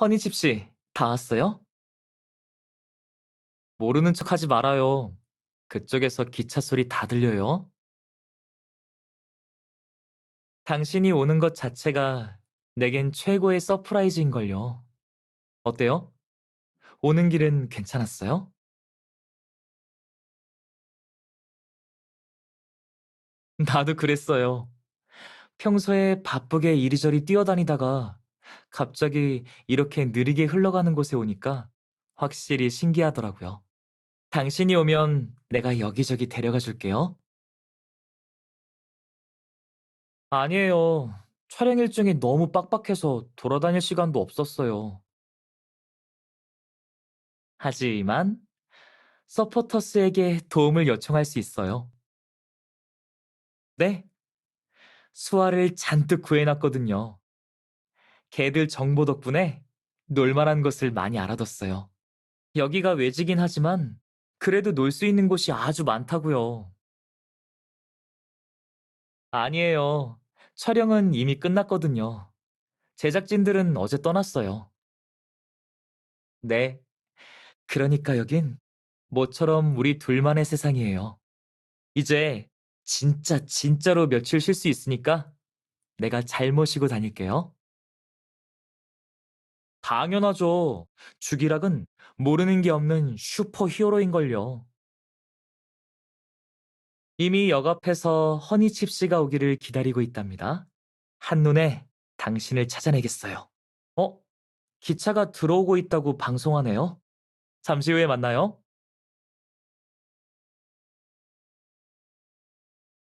허니칩 씨, 다 왔어요? 모르는 척 하지 말아요. 그쪽에서 기차 소리 다 들려요. 당신이 오는 것 자체가 내겐 최고의 서프라이즈인걸요. 어때요? 오는 길은 괜찮았어요? 나도 그랬어요. 평소에 바쁘게 이리저리 뛰어다니다가 갑자기 이렇게 느리게 흘러가는 곳에 오니까 확실히 신기하더라고요. 당신이 오면 내가 여기저기 데려가 줄게요. 아니에요. 촬영 일정이 너무 빡빡해서 돌아다닐 시간도 없었어요. 하지만 서포터스에게 도움을 요청할 수 있어요. 네, 수화를 잔뜩 구해놨거든요. 걔들 정보 덕분에 놀만한 곳을 많이 알아뒀어요. 여기가 외지긴 하지만 그래도 놀 수 있는 곳이 아주 많다고요. 아니에요. 촬영은 이미 끝났거든요. 제작진들은 어제 떠났어요. 네, 그러니까 여긴 모처럼 우리 둘만의 세상이에요. 이제 진짜 진짜로 며칠 쉴 수 있으니까 내가 잘 모시고 다닐게요. 당연하죠. 주기락은 모르는 게 없는 슈퍼 히어로인걸요. 이미 역 앞에서 허니칩 씨가 오기를 기다리고 있답니다. 한눈에 당신을 찾아내겠어요. 어? 기차가 들어오고 있다고 방송하네요. 잠시 후에 만나요.